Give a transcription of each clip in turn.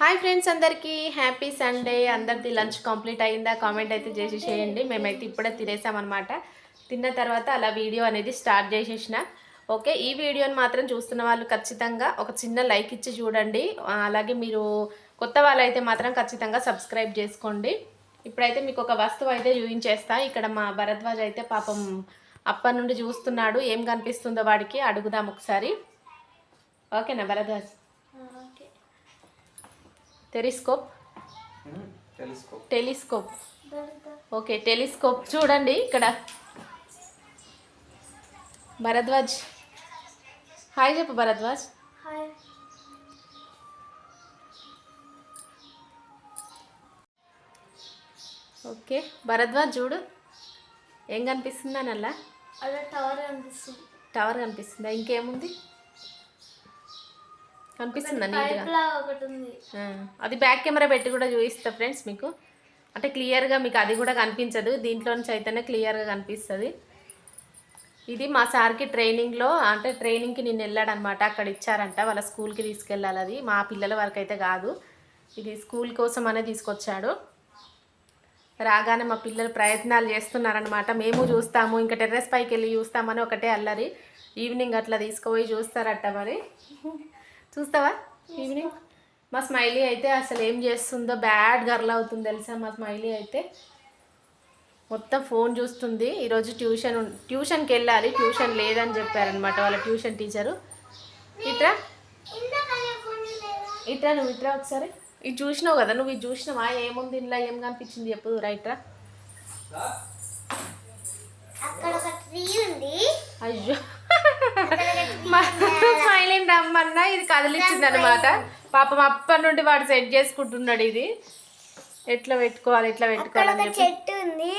Hi friends అందరికీ. Happy Sunday. అందరిది lunch complete అయిందా? కామెంట్ అయితే చేసి చేయండి. మేమైతే ఇప్పుడే తినేసామన్నమాట. తిన్న తర్వాత అలా వీడియో అనేది స్టార్ట్ చేసేసిన. ఓకే ఈ వీడియోని మాత్రం చూస్తున్న వాళ్ళు ఖచ్చితంగా ఒక చిన్న లైక్ ఇచ్చి చూడండి. అలాగే మీరు కొత్త వాళ్ళైతే మాత్రం ఖచ్చితంగా సబ్స్క్రైబ్ చేసుకోండి. ఇప్పుడైతే మీకు ఒక వస్తువు అయితే చూపించేస్తా. ఇక్కడ మా భరద్వాజ్ అయితే పాపం అప్పటి నుండి చూస్తున్నాడు. ఏం కనిపిస్తుందో వాడికి అడుగుదాం ఒకసారి. ఓకేనా Bharadwaj? Telescope. Telescope. Telescope. Okay telescope. చూడండి ఇక్కడ. భరద్వాజ్. హాయ్ చెప్పు భరద్వాజ్. ఓకే భరద్వాజ్ చూడు. ఏం కనిపిస్తుందా నల్లా అలా టవర్ అనిపిస్తుంది టవర్ కనిపిస్తుందా? ఇంకేముంది? కనిపిస్తుందా నీట్గా? అది బ్యాక్ కెమెరా పెట్టి కూడా చూపిస్తా ఫ్రెండ్స్ మీకు. అంటే క్లియర్గా మీకు అది కూడా కనిపించదు. దీంట్లో నుంచి అయితేనే క్లియర్గా కనిపిస్తుంది. ఇది మా సార్కి ట్రైనింగ్లో అంటే ట్రైనింగ్కి నేను వెళ్ళాడనమాట. అక్కడ ఇచ్చారంట. వాళ్ళ స్కూల్కి తీసుకెళ్ళాలి అది. మా పిల్లల వరకు అయితే కాదు. ఇది స్కూల్ కోసం అనే తీసుకొచ్చాడు. రాగానే మా పిల్లలు ప్రయత్నాలు చేస్తున్నారనమాట. మేము చూస్తాము. ఇంకా టెర్రస్ పైకి వెళ్ళి చూస్తామని ఒకటే అల్లరి. ఈవినింగ్ అట్లా తీసుకుపోయి చూస్తారట మరి. చూస్తావా? ఈవినింగ్? మా స్మైలీ అయితే అసలు ఏం చేస్తుందో బ్యాడ్ గర్ల్ అవుతుంది తెలుసా మా స్మైలీ అయితే. మొత్తం ఫోన్ చూస్తుంది. ఈరోజు ట్యూషన్ ట్యూషన్కి వెళ్ళాలి. ట్యూషన్ లేదని చెప్పారనమాట వాళ్ళ ట్యూషన్ టీచరు. ఇట్రా? ఇట్రా నువ్వు ఇట్రా ఒకసారి. ఇది చూసినావు కదా నువ్వు ఇది చూసినావా? ఏముంది ఇంట్లో ఏం కనిపించింది చెప్పు రైట్రా అయ్యో. ఇది కదిలిచ్చింది అనమాట పాపం అప్పటి నుండి వాడు సెట్ చేసుకుంటున్నాడు ఇది. ఎట్లా పెట్టుకోవాలి ఎట్లా పెట్టుకోవాలి చెట్టు ఉంది.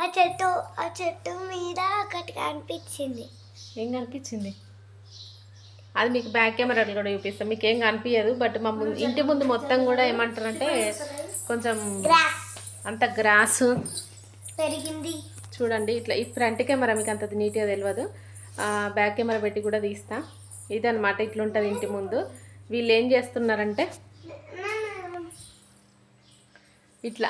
ఆ చెట్టు ఆ చెట్టు మీద ఒకటి కనిపించింది. ఏం కనిపించింది? అది మీకు బ్యాక్ కెమెరాలో కూడా చూపిస్తాం. మీకు ఏం కనిపించదు బట్ మా ముందు ఇంటి ముందు మొత్తం కూడా ఏమంటారంటే కొంచెం అంత గ్రాస్ పెరిగింది. చూడండి ఇట్లా ఈ ఫ్రంట్ కెమెరా మీకు అంత నీట్గా తెలియదు. బ్యాక్ కెమెరా పెట్టి కూడా తీస్తా. ఇదనమాట ఇట్లుంటుంది ఇంటి ముందు. వీళ్ళు ఏం చేస్తున్నారంటే ఇట్లా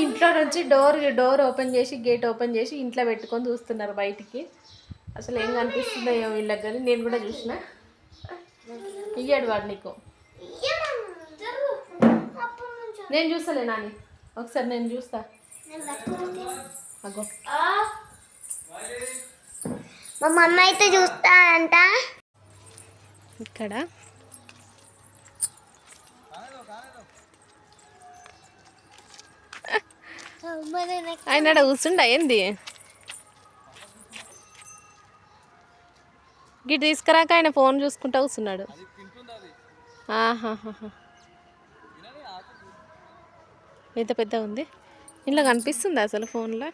ఇంట్లో నుంచి డోర్ డోర్ ఓపెన్ చేసి గేట్ ఓపెన్ చేసి ఇంట్లో పెట్టుకొని చూస్తున్నారు బయటికి. అసలు ఏం కనిపిస్తుందో ఏమో వీళ్ళకి కానీ నేను కూడా చూసిన. ఇయ్యాడు వాడు నీకు. నేను చూస్తలే నాని. ఒకసారి నేను చూస్తా. అగో. మా మమ్మ అయితే చూస్తా అంట ఇక్కడ. ఆయన ఆడ ఏంది? గిట్ తీసుకురాక ఆయన ఫోన్ చూసుకుంటా కూర్చున్నాడు. ఎంత పెద్ద ఉంది? ఇంట్లో కనిపిస్తుంది అసలు ఫోన్లో?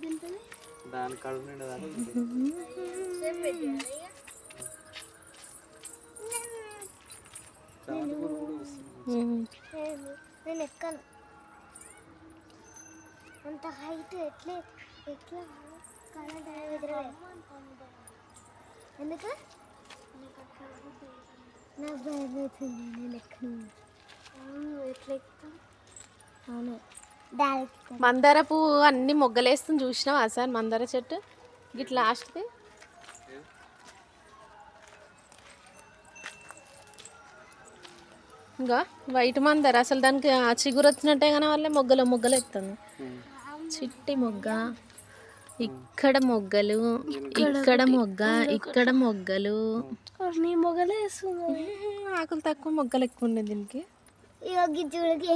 తింటుంది? దాని కడుపు. నేను ఎక్కను. అంత హైట్ ఎట్లే ఎట్లా ఎందుకు? నాకు భయం అవుతుంది నేను ఎక్కను అవును ఎట్లా ఎక్కుతాం? అవును. డాడీ మందార పువ్వు అన్ని మొగ్గలేస్తుంది చూసినావా సార్? మందార చెట్టు. గిట్ లాస్ట్ది. ఇంకా వైట్ మందార అసలు దానికి ఆ చిగురు వచ్చినట్టే కానీ వాళ్ళే మొగ్గలు మొగ్గలు ఎత్తుంది చిట్టి మొగ్గ. ఇక్కడ మొగ్గలు ఇక్కడ మొగ్గ ఇక్కడ మొగ్గలు. నీ మొగలే వేస్తుంది ఆకులు తక్కువ మొగ్గలు ఎక్కువ ఉన్నాయి దీనికి.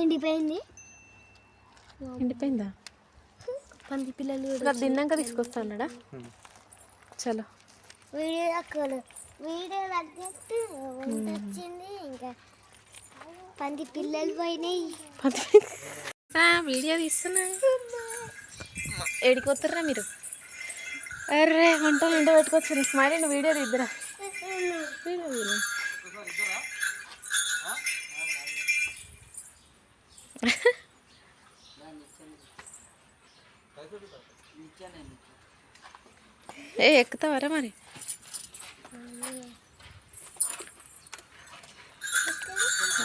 ఎండిపోయింది. ఎండిపోయిందా? పంది పిల్లలు తిన్నాక తీసుకొస్తాడా చలో. వీడియో తక్కువలు. వీడియో తగ్గట్టు వచ్చింది ఇంకా పంది పిల్లలు పోయినాయి. వీడియో తీస్తున్నా. ఏడికొస్తారా మీరు? అరే వంటలు ఉండే పెట్టుకోవచ్చు స్మైల్ అండ్ వీడియో ఇద్దరా ఏ ఎక్కుతావరా మరి?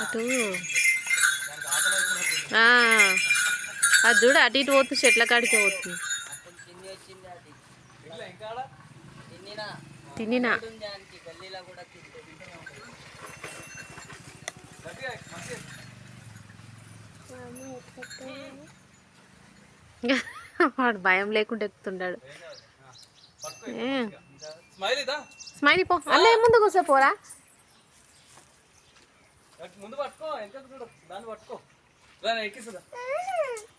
అటు. అది చూడు అటు ఇటు పోతుంది చెట్ల కాడికి పోతుంది. తినినా? వాడు భయం లేకుండా ఎక్కుతుంటాడు ఏ, స్మైల్ ఇదా స్మైలీ పో. ముందు కూర్చోపోరా ముందు పట్టుకో ఎంత చూడు దాన్ని పట్టుకో దాన్ని ఎక్కిస్తుందా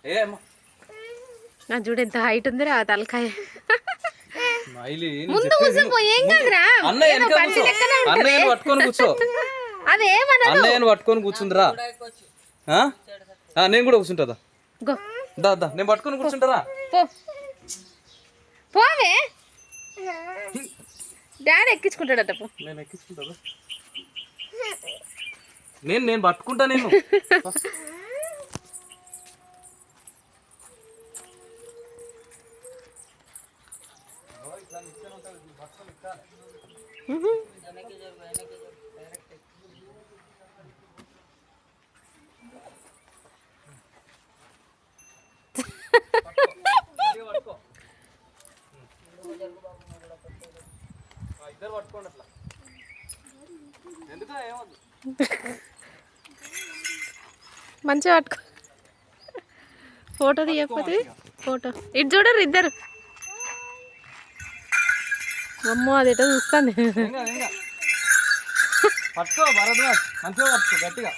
ఏ అమ్మా. నా చూడు ఎంత హైట్ ఉందిరా తలకాయ? ముందు కూర్చోపో ఏం కాదురా? అన్నయ్య ఏదో వెనక బండి కూర్చో. లెక్కనే ఉంటది. అన్నయ్యని పట్టుకొని కూర్చో. అదేమన్నా అన్నయ్యని పట్టుకొని కూర్చుందిరా. ఆ? ఆ, నేను కూడా కూర్చుంటుందా? గో. దా దా నేను పట్టుకొని కూర్చుంటారా? పో. పోవే. డాడీ ఎక్కించుకుంటాడట పో. నేను ఎక్కించుకుంటుందా నేను నేను పట్టుకుంటా నేను. ఇద్దరు పట్టుకోండి అట్లా ఎందుకు ఏమొద్దు మంచిగా పట్టుకో. ఫోటో తీయకపోతే ఫోటో. ఇటు చూడరు ఇద్దరు. అమ్మో అది ఎటో చూస్తాను పట్టుకో భరద్వాజ్. మంచిగా పట్టుకో గట్టిగా.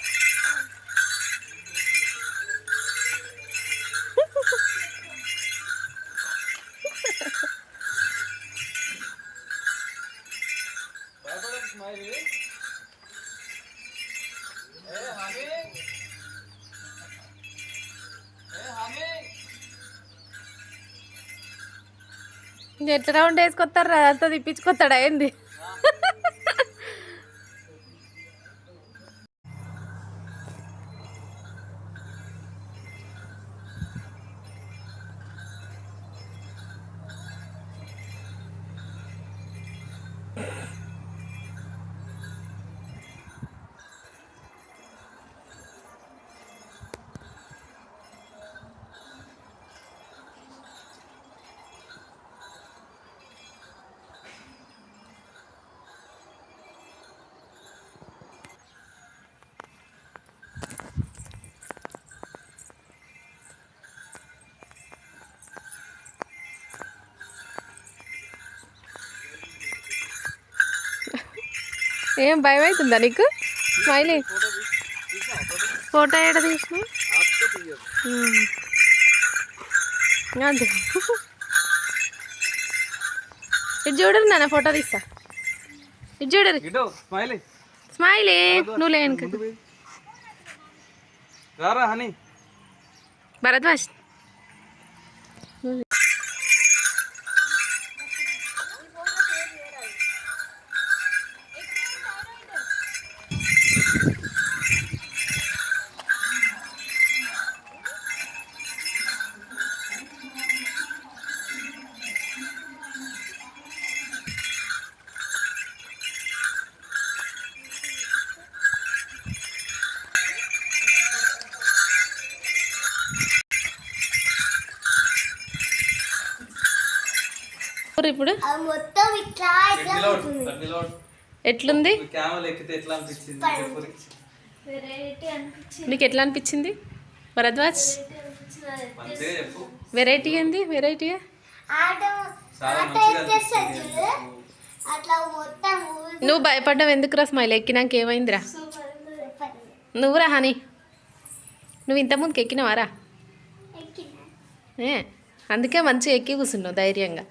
ఎట్లా రౌండ్ వేసుకొస్తారా అంతా తిప్పించుకొస్తాడా ఏంది? ఏం భయం అవుతుందా నీకు? స్మైలీ. ఫోటో ఏడ తీసిన. అంతే ఇది చూడరు నాన్న ఫోటో తీస్తా. ఇది చూడరు. స్మైలీ. నువ్వు లేను భరద్వాజ్. ఇప్పుడు? అది మొత్తం ఇట్లా ఇట్లా ఎట్లుంది? ఎక్కితే ఎట్లా అనిపించింది? భరద్వాజ్ వెరైటీ ఏంది? వెరైటీ నువ్వు భయపడ్డావు ఎందుకురా స్మైల్? ఎక్కినాక ఏమైందిరా? చెప్పండి. నువ్వురా హనీ. నువ్వు ఇంతకుముందుకు ఎక్కినావారా? అందుకే మంచిగా ఎక్కి కూర్చున్నావు ధైర్యంగా.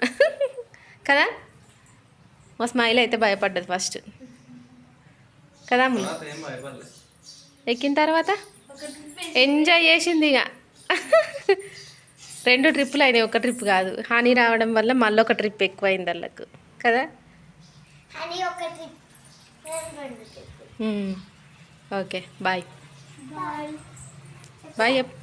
కదా? మా స్మైల్ అయితే భయపడ్డది ఫస్ట్ కదా ఎక్కిన తర్వాత? ఎంజాయ్ చేసింది ఇక. రెండు ట్రిప్పులు అయినాయి ఒక ట్రిప్ కాదు. హాని రావడం వల్ల మళ్ళీ ఒక ట్రిప్ ఎక్కువైంది వాళ్ళకు కదా. ఓకే బాయ్ బాయ్ బాయ్ చెప్పు